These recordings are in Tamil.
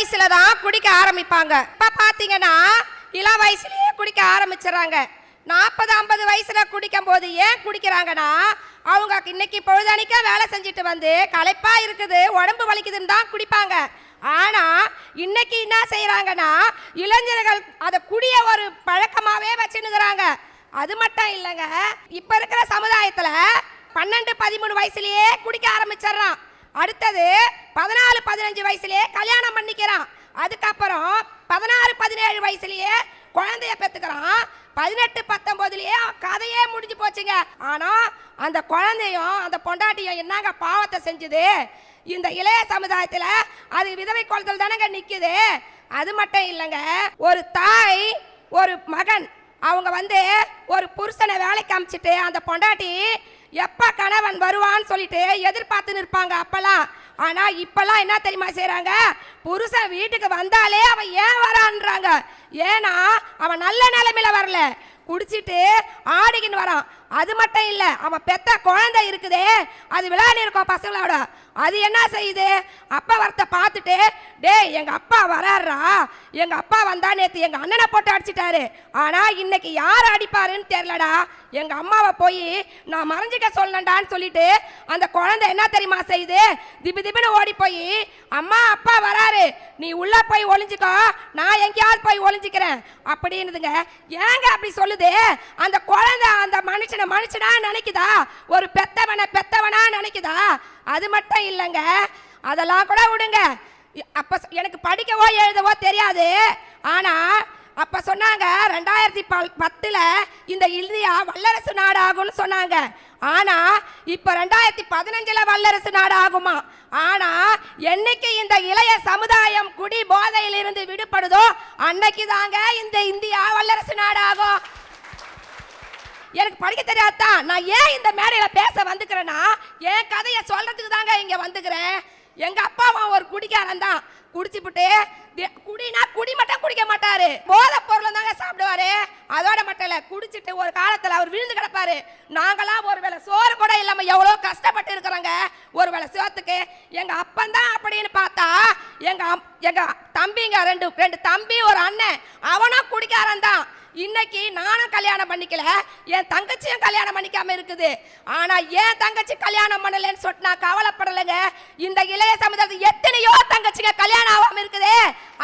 வயசுல தான் குடிக்க ஆரம்பிப்பாங்க. இப்போ பார்த்தீங்கன்னா இளம் வயசுலேயே குடிக்க ஆரம்பிச்சிடறாங்க. நாற்பது ஐம்பது வயசுல குடிக்கும் போது ஏன் குடிக்கிறாங்கன்னா அவங்க இன்னைக்கு பொழுதணிக்க வேலை செஞ்சுட்டு வந்து களைப்பா இருக்குது உடம்பு வலிக்குதுன்னு தான் குடிப்பாங்க. ஆனா இன்னைக்கு என்ன செய்யறாங்கன்னா இளைஞர்கள் அதை குடிய ஒரு பழக்கமாவே வச்சுன்னுக்குறாங்க. அது மட்டும் இல்லைங்க இப்ப இருக்கிற சமுதாயத்துல பன்னெண்டு பதிமூணு வயசுலயே குடிக்க ஆரம்பிச்சிடுறான். அடுத்தது பதினாலு பதினஞ்சு வயசுலயே கல்யாணம் பண்ணிக்கிறான். அதுக்கப்புறம் பதினாறு பதினேழு வயசுலயே குழந்தைய பெற்றுக்கிறான். பதினெட்டு பத்தொன்பதுலயே கதையே முடிஞ்சு போச்சுங்க. ஆனால் அந்த குழந்தையும் அந்த பொண்டாட்டியும் என்னங்க பாவத்தை செஞ்சுது? இந்த இளைய சமுதாயத்தில் அது விதவை குளத்தில் தானங்க நிற்குது அது மட்டும் இல்லைங்க ஒரு தாய் ஒரு மகன் அவங்க வந்து ஒரு புருஷனை வேலைக்கு அமைச்சிட்டு அந்த பொண்டாட்டி எப்போ கணவன் வருவான்னு சொல்லிட்டு எதிர்பார்த்து நிற்பாங்க அப்போல்லாம். ஆனால் இப்போல்லாம் என்ன தெரியுமா செய்கிறாங்க புருஷன் வீட்டுக்கு வந்தாலே அவன் ஏன் வரான்றாங்க? ஏன்னா அவன் நல்ல நிலைமையில் வரல. குடிச்சிட்டு ஆடிக்கின்னு வரான். அது மட்டும் இல்லை அவன் பெத்த குழந்தை இருக்குதே. அது விளையாடி இருக்கோம் பசங்களோட. அது என்ன செய்யுது? அப்பா வரத்தை பார்த்துட்டு டேய் எங்கள் அப்பா வராறா எங்கள் அப்பா வந்தா நேற்று எங்கள் அண்ணனை போட்டு அடிச்சிட்டாரு. ஆனால் இன்னைக்கு யார் அடிப்பாருன்னு தெரிலடா எங்கள் அம்மாவை போய் நான் மறைஞ்சிக்க சொல்லண்டான்னு சொல்லிட்டு அந்த குழந்தை என்ன தெரியுமா செய்யுது? திபி திபின்னு ஓடி போய் அம்மா அப்பா வராரு. நீ உள்ளே போய் ஒளிஞ்சுக்கோ. நான் எங்கேயாவது போய் ஒளிஞ்சுக்கிறேன். அப்படின்னுதுங்க. ஏங்க அப்படி சொல்லுது? அந்த குழந்தை அந்த மனுஷனை மனுஷனா நினைக்குதா? ஒரு பெத்தவனை பெத்தவனா நினைக்குதா? அது மட்டும் இல்லைங்க. அதெல்லாம் கூட விடுங்க. அப்போ எனக்கு படிக்கவோ எழுதவோ தெரியாது. ஆனால் அப்போ சொன்னாங்க ரெண்டாயிரத்தி பல் பத்தில் இந்த இந்தியா வல்லரசு நாடாகும்னு சொன்னாங்க. ஆனால் இப்போ ரெண்டாயிரத்தி பதினஞ்சில் வல்லரசு நாடு ஆகுமா என்னைக்கு இந்த இளைய சமுதாயம் குடி போதையிலிருந்து விடுபடுதோ அன்னைக்கு தாங்க இந்த இந்தியா வல்லரசு நாடு ஆகும் எனக்கு படிக்க தெரியாதா? நான் ஏன் இந்த மேடையில் பேச வந்துக்கிறேன்னா என் கதையை சொல்கிறதுக்கு தாங்க இங்கே வந்துக்கிறேன். எங்கள் அப்பாவும் ஒரு குடிக்காரன் தான். குடிச்சுப்புட்டு குடினா குடி மட்டும் குடிக்க மாட்டாரு. போதை பொருள் தாங்க சாப்பிடுவாரு. அதோட மட்டும் இல்லை குடிச்சிட்டு ஒரு காலத்தில் அவர் விழுந்து கிடப்பாரு. நாங்களாம் ஒரு வேளை சோறு கூட இல்லாமல் எவ்வளோ கஷ்டப்பட்டு இருக்கிறோங்க. ஒரு வேளை சோத்துக்கு எங்கள் அப்பன் தான் அப்படின்னு பார்த்தா எங்கள் அம்- தம்பிங்க ரெண்டு ரெண்டு தம்பி ஒரு அண்ணன் அவனும் குடிக்காரன் தான். இன்னைக்கு நானும் கல்யாணம் பண்ணிக்கல என் தங்கச்சியும் கல்யாணம் பண்ணிக்காம இருக்குது. ஆனா என் தங்கச்சி கல்யாணம் பண்ணலன்னு சொல்லிட்டு நான் கவலைப்படலைங்க. இந்த இளைய சமுதாயத்தில் எத்தனையோ தங்கச்சிங்க கல்யாணம் ஆகாம இருக்குது.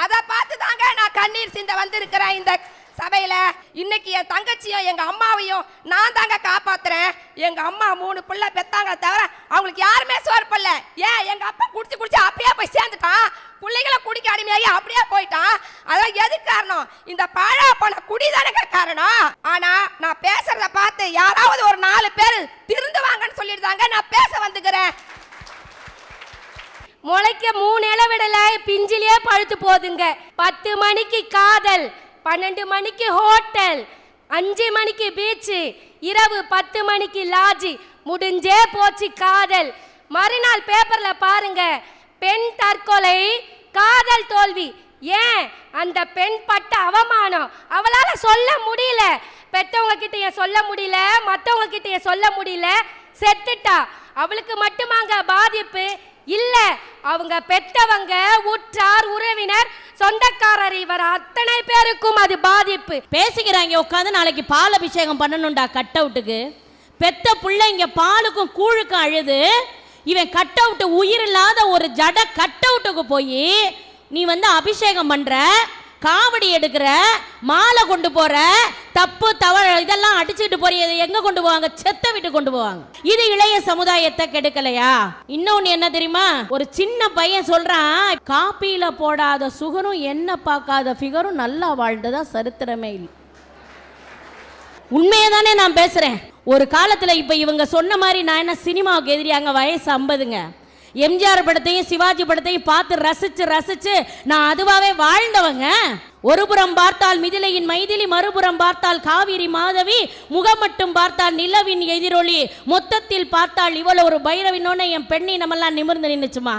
அதை பார்த்து தாங்க நான் கண்ணீர் சிந்த வந்திருக்கிறேன் இந்த சபையில. இன்னைக்கு என் தங்கச்சியும் எங்க அம்மாவையும் நான் தாங்க காப்பாத்துறேன். எங்க அம்மா மூணு பிள்ளை பெத்தாங்க தவிர அவங்களுக்கு யாருமே சோறு பண்ணல ஏன் எங்க அப்பா குடிச்சு குடிச்சு அப்படியே போய் சேர்ந்துட்டான். பிள்ளைகளை குடிக்க அப்படியே போயிட்டான். அதான் எது காரணம்? இந்த பாழா போன குடி காரணம். ஆனா நான் பேசுறத பார்த்து யாராவது ஒரு நாலு பேர் திருந்துவாங்கன்னு சொல்லிடுதாங்க நான் பேச வந்துக்கிறேன். முளைக்க மூணு இலை விடல பிஞ்சிலேயே பழுத்து போகுதுங்க பத்து மணிக்கு காதல் பன்னெண்டு மணிக்கு ஹோட்டல் அஞ்சு மணிக்கு பீச்சு இரவு பத்து மணிக்கு லாட்ஜி முடிஞ்சே போச்சு காதல். மறுநாள் பேப்பர்ல பாருங்க பெண் தற்கொலை காதல் தோல்வி. ஏன்? அந்த பெண் பட்ட அவமானம். அவளால சொல்ல முடியல. பெத்தவங்க கிட்ட சொல்ல முடியல. மத்தவங்க கிட்ட சொல்ல முடியல. செத்துட்டா. அவளுக்கு மட்டுமாங்க பாதிப்பு? இல்ல. அவங்க பெத்தவங்க உற்றார் உறவினர் சொந்தக்காரர் இவர் அத்தனை பேருக்கும் அது பாதிப்பு. பேசிக்கிறாங்க உட்காந்து நாளைக்கு பால் அபிஷேகம் பண்ணணும்டா கட் அவுட்டுக்கு பெத்த பிள்ளைங்க பாலுக்கும் கூழுக்கும் அழுது இவன் கட் அவுட்டு உயிர் இல்லாத ஒரு ஜட கட் அவுட்டுக்கு போய் நீ வந்து அபிஷேகம் பண்ற காவடி எடுக்கிற மாலை கொண்டு போற தப்பு தவறு இதெல்லாம் அடிச்சுட்டு போறிய இதை எங்க கொண்டு போவாங்க? செத்த விட்டு கொண்டு போவாங்க. இது இளைய சமுதாயத்தை கெடுக்கலையா? இன்னொன்னு என்ன தெரியுமா? ஒரு சின்ன பையன் சொல்றான் காப்பியில போடாத சுகரும் என்ன பார்க்காத ஃபிகரும் நல்லா வாழ்ந்ததா சரித்திரமே இல்லை. உண்மையை தானே நான் பேசுறேன். ஒரு காலத்தில் இப்போ இவங்க சொன்ன மாதிரி நான் என்ன சினிமாவுக்கு எதிரியாங்க? வயசு ஐம்பதுங்க. எம்ஜிஆர் படத்தையும் சிவாஜி படத்தையும் பார்த்து ரசிச்சு ரசிச்சு நான் அதுவாகவே வாழ்ந்தவங்க. ஒருபுறம் பார்த்தால் மிதிலையின் மைதிலி மறுபுறம் பார்த்தால் காவிரி மாதவி முகம் மட்டும் பார்த்தால் நிலவின் எதிரொலி மொத்தத்தில் பார்த்தால் இவ்வளோ ஒரு பைரவினோன்னு என் பெண்ணினமெல்லாம் நிமிர்ந்து நின்றுச்சுமா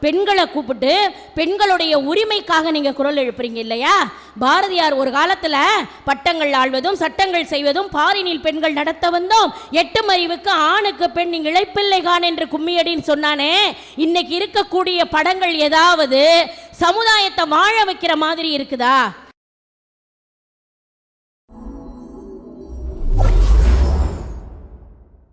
பெண்களை கூப்பிட்டு பெண்களுடைய உரிமைக்காக நீங்க குரல் எழுப்புறீங்க இல்லையா? பாரதியார் ஒரு காலத்துல பட்டங்கள் ஆழ்வதும் சட்டங்கள் செய்வதும் பாரினில் பெண்கள் நடத்த வந்தோம். எட்டு அறிவுக்கு ஆணுக்கு பெண் நீங்க இழைப்பில்லை கான் என்று கும்மியடின்னு சொன்னானே. இன்னைக்கு இருக்கக்கூடிய படங்கள் ஏதாவது சமுதாயத்தை வாழ வைக்கிற மாதிரி இருக்குதா?